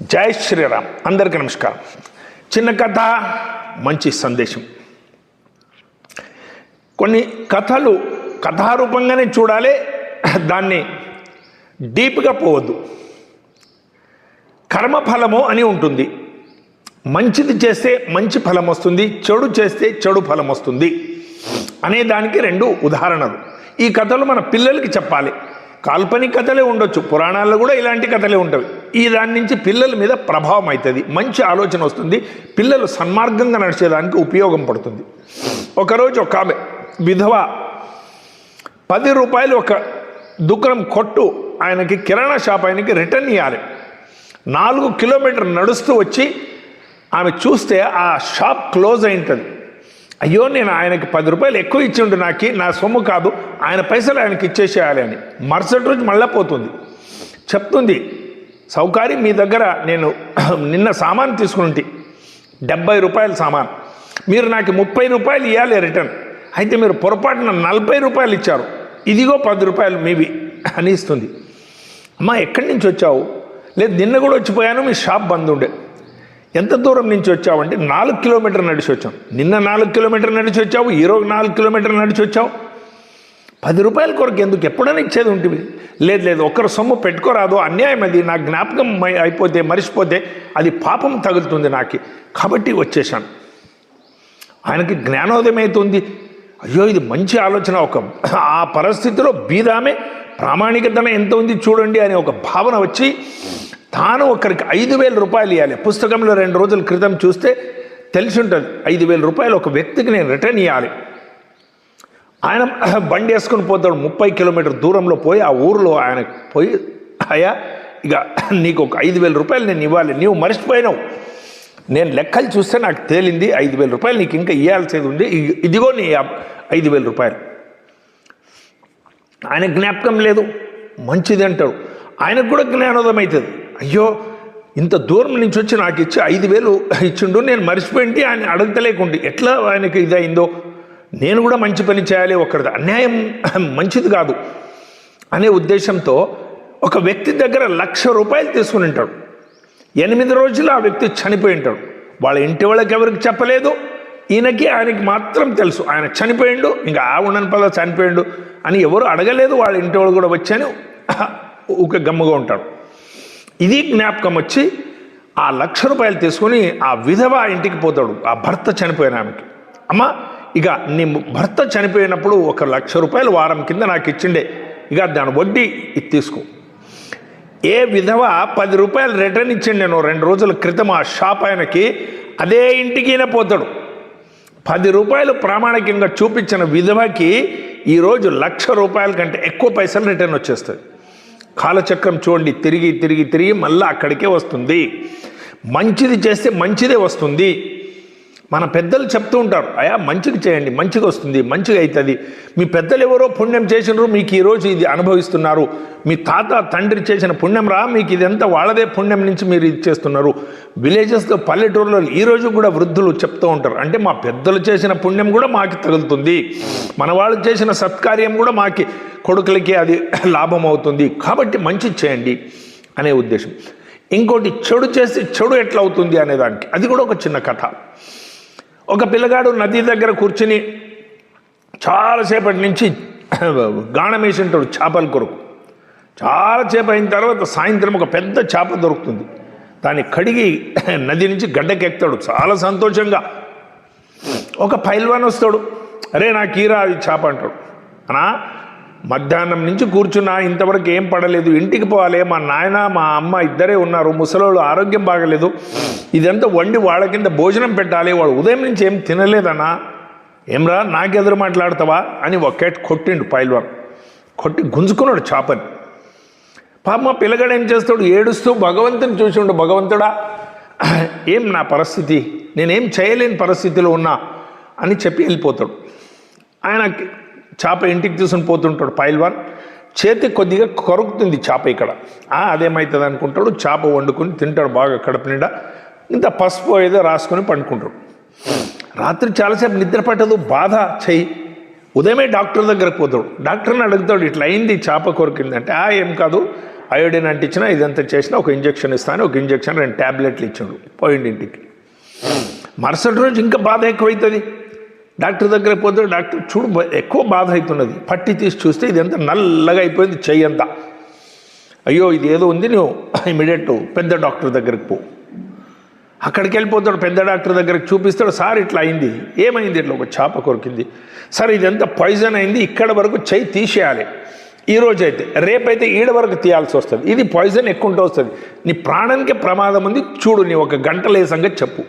జై శ్రీరామ్. అందరికీ నమస్కారం. చిన్న కథ మంచి సందేశం. కొన్ని కథలు కథారూపంగానే చూడాలి దాన్ని డీప్గా పోవద్దు. కర్మఫలము అని ఉంటుంది. మంచిది చేస్తే మంచి ఫలం వస్తుంది చెడు చేస్తే చెడు ఫలం వస్తుంది అనే దానికి రెండు ఉదాహరణలు. ఈ కథలు మన పిల్లలకి చెప్పాలి. కాల్పనిక కథలే ఉండొచ్చు పురాణాల్లో కూడా ఇలాంటి కథలే ఉంటాయి ఈ దాని నుంచి పిల్లల మీద ప్రభావం అవుతుంది మంచి ఆలోచన వస్తుంది. పిల్లలు సన్మార్గంగా నడిచేదానికి ఉపయోగం పడుతుంది. ఒకరోజు ఒక ఆమె విధవ పది రూపాయలు ఒక దుకాణం కొట్టు ఆయనకి కిరాణా షాప్ ఆయనకి రిటర్న్ ఇవ్వాలి నాలుగు కిలోమీటర్ నడుస్తూ వచ్చి ఆమె చూస్తే ఆ షాప్ క్లోజ్ అయి ఉంటుంది అయ్యో నేను ఆయనకి పది రూపాయలు ఎక్కువ ఇచ్చి ఉండి నాకు నా సొమ్ము కాదు ఆయన పైసలు ఆయనకి ఇచ్చేసేయాలి అని. మరుసటి రోజు మళ్ళీ పోతుంది. చెప్తుంది సౌకారి మీ దగ్గర నేను నిన్న సామాన్ తీసుకుంటే డెబ్బై రూపాయల సామాన్. మీరు నాకు ముప్పై రూపాయలు ఇవ్వాలి రిటర్న్. అయితే మీరు పొరపాటున నలభై రూపాయలు ఇచ్చారు. ఇదిగో పది రూపాయలు మీవి అని ఇస్తుంది. అమ్మా ఎక్కడి నుంచి వచ్చావు? లేదు నిన్న కూడా వచ్చిపోయాను మీ షాప్ బంద్ ఉండే. ఎంత దూరం నుంచి వచ్చావు అంటే నాలుగు కిలోమీటర్ నడిచి వచ్చాం. నిన్న నాలుగు కిలోమీటర్ నడిచి వచ్చావు ఈరోజు నాలుగు కిలోమీటర్ నడిచి వచ్చావు. పది రూపాయల కొరకు ఎందుకు? ఎప్పుడైనా ఇచ్చేది ఉంటుంది. లేదు లేదు ఒక్కరు సొమ్ము పెట్టుకోరాదు అన్యాయం అది. నా జ్ఞాపకం మై- అయిపోతే మరిచిపోతే అది పాపం తగులుతుంది నాకు. కాబట్టి వచ్చేసాను ఆయనకి జ్ఞానోదయం అవుతుంది. అయ్యో ఇది మంచి ఆలోచన. ఒక ఆ పరిస్థితిలో బీదామే ప్రామాణికతన ఎంత ఉంది చూడండి అనే ఒక భావన వచ్చి తాను ఒకరికి ఐదు వేల రూపాయలు ఇవ్వాలి పుస్తకంలో రెండు రోజుల క్రితం చూస్తే తెలిసి ఉంటుంది. ఐదు వేల రూపాయలు ఒక వ్యక్తికి నేను రిటర్న్ ఇవ్వాలి ఆయన బండి వేసుకొని పోతాడు. ముప్పై కిలోమీటర్ దూరంలో పోయి ఆ ఊరిలో ఆయన పోయి అయ్యా ఇక నీకు ఒక ఐదు వేల రూపాయలు నేను ఇవ్వాలి. నీవు మర్చిపోయినావు. నేను లెక్కలు చూస్తే నాకు తేలింది ఐదు వేల రూపాయలు. నీకు ఇంకా ఇవ్వాల్సేది ఉంది. ఇదిగో నీ ఐదు వేల రూపాయలు. ఆయన జ్ఞాపకం లేదు. మంచిది అంటాడు. ఆయనకు కూడా జ్ఞానోదం అవుతుంది అయ్యో ఇంత దూరం నుంచి వచ్చి నాకు ఇచ్చి ఐదు వేలు ఇచ్చిండు. నేను మర్చిపోయింది ఆయన అడగతలేకుండి. ఎట్లా ఆయనకి ఇదైందో నేను కూడా మంచి పని చేయాలి ఒకరిది అన్యాయం మంచిది కాదు. అనే ఉద్దేశంతో ఒక వ్యక్తి దగ్గర లక్ష రూపాయలు తీసుకుని ఉంటాడు. ఎనిమిది రోజులు ఆ వ్యక్తి చనిపోయి ఉంటాడు. వాళ్ళ ఇంటి వాళ్ళకి ఎవరికి చెప్పలేదు. ఈయనకి ఆయనకి మాత్రం తెలుసు. ఆయన చనిపోయిండు ఇంకా ఆ ఉండని పద చనిపోయిండు అని ఎవరు అడగలేదు. వాళ్ళ ఇంటి వాళ్ళు కూడా వచ్చాను. ఒక గమ్ముగా ఉంటాడు. ఇది జ్ఞాపకం వచ్చి ఆ లక్ష రూపాయలు తీసుకొని ఆ విధవ ఇంటికి పోతాడు. ఆ భర్త చనిపోయిన ఆమెకి. అమ్మ ఇక నీ భర్త చనిపోయినప్పుడు ఒక లక్ష రూపాయలు వారం కింద నాకు ఇచ్చిండే. ఇక దాని వడ్డీ ఇది తీసుకో. ఏ విధవ పది రూపాయలు రిటర్న్ ఇచ్చిండు నేను రెండు రోజుల క్రితం ఆ షాప్ ఆయనకి అదే ఇంటికి పోతాడు. పది రూపాయలు ప్రామాణికంగా చూపించిన విధవకి ఈరోజు లక్ష రూపాయల కంటే ఎక్కువ పైసలు రిటర్న్ వచ్చేస్తుంది కాలచక్రం చూడండి తిరిగి తిరిగి తిరిగి మళ్ళీ అక్కడికే వస్తుంది. మంచిది చేస్తే మంచిదే వస్తుంది. మన పెద్దలు చెప్తూ ఉంటారు అయా మంచిగా చేయండి మంచిగా వస్తుంది మంచిగా అవుతుంది. మీ పెద్దలు ఎవరో పుణ్యం చేసినారు మీకు ఈరోజు ఇది అనుభవిస్తున్నారు. మీ తాత తండ్రి చేసిన పుణ్యం రా మీకు ఇదంతా వాళ్ళదే పుణ్యం నుంచి మీరు ఇది చేస్తున్నారు. విలేజెస్లో పల్లెటూరులో ఈరోజు కూడా వృద్ధులు చెప్తూ ఉంటారు. అంటే మా పెద్దలు చేసిన పుణ్యం కూడా మాకు తగులుతుంది. మన వాళ్ళు చేసిన సత్కార్యం కూడా మాకి కొడుకులకి అది లాభం అవుతుంది కాబట్టి మంచి చేయండి అనే ఉద్దేశం. ఇంకోటి చెడు చేస్తే చెడు ఎట్లా అవుతుంది అనేదానికి అది కూడా ఒక చిన్న కథ. ఒక పిల్లగాడు నది దగ్గర కూర్చుని చాలాసేపటి నుంచి గాణం వేసింటాడు చేపల కొరకు. చాలాసేపు అయిన తర్వాత సాయంత్రం ఒక పెద్ద చేప దొరుకుతుంది. దాన్ని కడిగి నది నుంచి గడ్డకెక్తాడు. చాలా సంతోషంగా. ఒక పైల్వాన్ వస్తాడు. అరే నాకు ఈరా అది చేప అంటాడు. అనా మధ్యాహ్నం నుంచి కూర్చున్నా ఇంతవరకు ఏం పడలేదు. ఇంటికి పోవాలి. మా నాయన మా అమ్మ ఇద్దరే ఉన్నారు. ముసలోళ్ళు ఆరోగ్యం బాగలేదు. ఇదంతా వండి వాళ్ళ కింద భోజనం పెట్టాలి. వాడు ఉదయం నుంచి ఏం తినలేదన్నా. ఏమ్రా నాకెదురు మాట్లాడతావా అని ఒకేట్ కొట్టిండు పైల్వాన్. కొట్టి గుంజుకున్నాడు చాపని. పాప పిల్లగాడు ఏం చేస్తాడు? ఏడుస్తూ భగవంతుని చూసిండు. భగవంతుడా ఏం నా పరిస్థితి? నేనేం చేయలేని పరిస్థితిలో ఉన్నా అని చెప్పి వెళ్ళిపోతాడు. ఆయన చేప ఇంటికి తీసుకుని పోతుంటాడు పైల్వాన్. చేతి కొద్దిగా కొరుకుతుంది చేప ఇక్కడ. ఆ, అదేమవుతుంది అనుకుంటాడు చేప వండుకొని తింటాడు బాగా కడుపు నిండా. ఇంత పసుపు ఏదో రాసుకొని పండుకుంటాడు. రాత్రి చాలాసేపు నిద్ర పట్టదు బాధ చెయ్యి. ఉదయమే డాక్టర్ దగ్గరకు పోతాడు. డాక్టర్ని అడుగుతాడు ఇట్లా అయింది చేప కొరికిందంటే ఆ ఏం కాదు. అయోడిన్ అంటించినా ఇదంతా చేసినా ఒక ఇంజెక్షన్ ఇస్తాను ఒక ఇంజెక్షన్ రెండు ట్యాబ్లెట్లు ఇచ్చాడు పోయిండి ఇంటికి. మరుసటి రోజు ఇంకా బాధ ఎక్కువైతుంది. డాక్టర్ దగ్గర పోతే డాక్టర్ చూడు ఎక్కువ బాధ అవుతున్నది పట్టి తీసి చూస్తే ఇది ఎంత నల్లగా అయిపోయింది చెయ్యి అంతా. అయ్యో ఇది ఏదో ఉంది నువ్వు. ఇమీడియట్ పెద్ద డాక్టర్ దగ్గరికి పో. అక్కడికి వెళ్ళిపోతాడు పెద్ద డాక్టర్ దగ్గరికి చూపిస్తాడు సార్ ఇట్లా అయింది. ఏమైంది? ఇట్లా ఒక చేప కొరికింది. సార్ ఇది ఎంత పాయిజన్ అయింది. ఇక్కడ వరకు చెయ్యి తీసేయాలి. ఈరోజు అయితే రేపైతే ఈడ వరకు తీయాల్సి వస్తుంది. ఇది పాయిజన్ ఎక్కువ ఉంటూ వస్తుంది. నీ ప్రాణానికి ప్రమాదం ఉంది. చూడు నీ ఒక గంట సంగతి చెప్పు.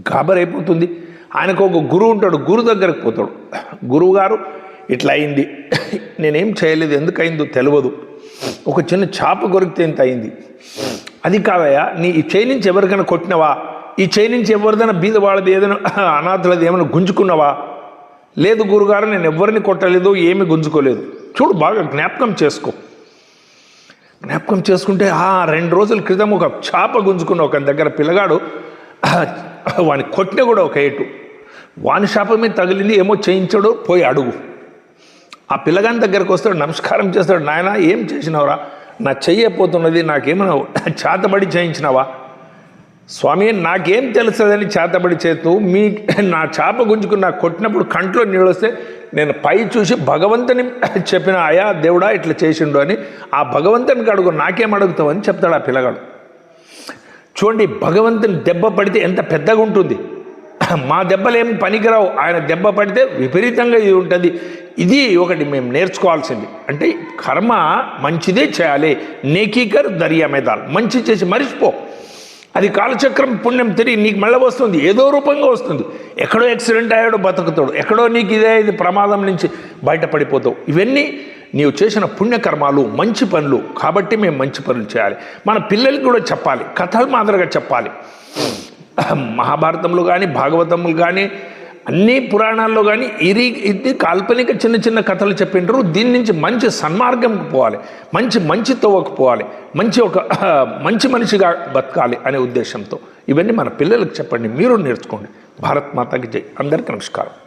గాబరైపోతుంది. ఆయనకు ఒక గురువు ఉంటాడు గురువు దగ్గరకు పోతాడు. గురువు గారు ఇట్లా అయింది. నేనేం చేయలేదు ఎందుకు అయిందో తెలియదు ఒక చిన్న చేప కొరికితే ఎంత అయింది. అది కాదయ్యా నీ ఈ చేయి నుంచి ఎవరికైనా కొట్టినవా? ఈ చేయి నుంచి ఎవరిదైనా బీద వాళ్ళది ఏదైనా అనాథలది ఏమైనా గుంజుకున్నావా? లేదు గురుగారు నేను ఎవరిని కొట్టలేదు ఏమి గుంజుకోలేదు. చూడు బాగా జ్ఞాపకం చేసుకో. జ్ఞాపకం చేసుకుంటే ఆ రెండు రోజుల క్రితం ఒక చేప గుంజుకున్న ఒక దగ్గర పిల్లగాడు వాడిని కొట్టిన కూడా ఒక ఏటు. వాని శాపమే తగిలింది ఏమో చేయించాడు పోయి అడుగు. ఆ పిల్లగాని దగ్గరకు వస్తాడు నమస్కారం చేస్తాడు నాయన ఏం చేసినావురా? నా చెయ్యపోతున్నది నాకేమైనా చేతబడి చేయించినావా? స్వామి నాకేం తెలుస్తుందని చేతబడి చేస్తూ మీ నా చేప గుంజుకుని నాకు కొట్టినప్పుడు కంట్లో నీళ్ళు వస్తే నేను పై చూసి భగవంతుని చెప్పిన అయా దేవుడా ఇట్లా చేసిండు అని ఆ భగవంతునికి అడుగు నాకేం అడుగుతావని చెప్తాడు ఆ పిల్లగాడు. చూడండి భగవంతుని దెబ్బ పడితే ఎంత పెద్దగా ఉంటుంది. మా దెబ్బలు పనికిరావు. ఆయన దెబ్బ పడితే విపరీతంగా ఇది ఉంటుంది. ఇది ఒకటి మేము నేర్చుకోవాల్సింది. అంటే కర్మ మంచిదే చేయాలి. నేకీకర్ దర్యామేదాల్ మంచి చేసి మరిచిపో. అది కాలచక్రం పుణ్యం తిరిగి నీకు మళ్ళీ వస్తుంది. ఏదో రూపంగా వస్తుంది. ఎక్కడో యాక్సిడెంట్ అయ్యాడో బతుకుతాడు. ఎక్కడో నీకు ఇదే ఇది ప్రమాదం నుంచి బయటపడిపోతావు. ఇవన్నీ నీవు చేసిన పుణ్యకర్మాలు మంచి పనులు. కాబట్టి మేము మంచి పనులు చేయాలి. మన పిల్లలకి కూడా చెప్పాలి. కథలు మాదిరిగా చెప్పాలి. మహాభారతంలో కానీ భాగవతములు కానీ అన్ని పురాణాల్లో కానీ ఇది ఇది కాల్పనిక చిన్న చిన్న కథలు చెప్పింటారు దీని నుంచి మంచి సన్మార్గంకి పోవాలి. మంచి మంచి తవ్వకు పోవాలి. మంచి ఒక మంచి మనిషిగా బతకాలి అనే ఉద్దేశంతో. ఇవన్నీ మన పిల్లలకు చెప్పండి. మీరు నేర్చుకోండి. భారత్ మాతకి జై. అందరికీ నమస్కారం.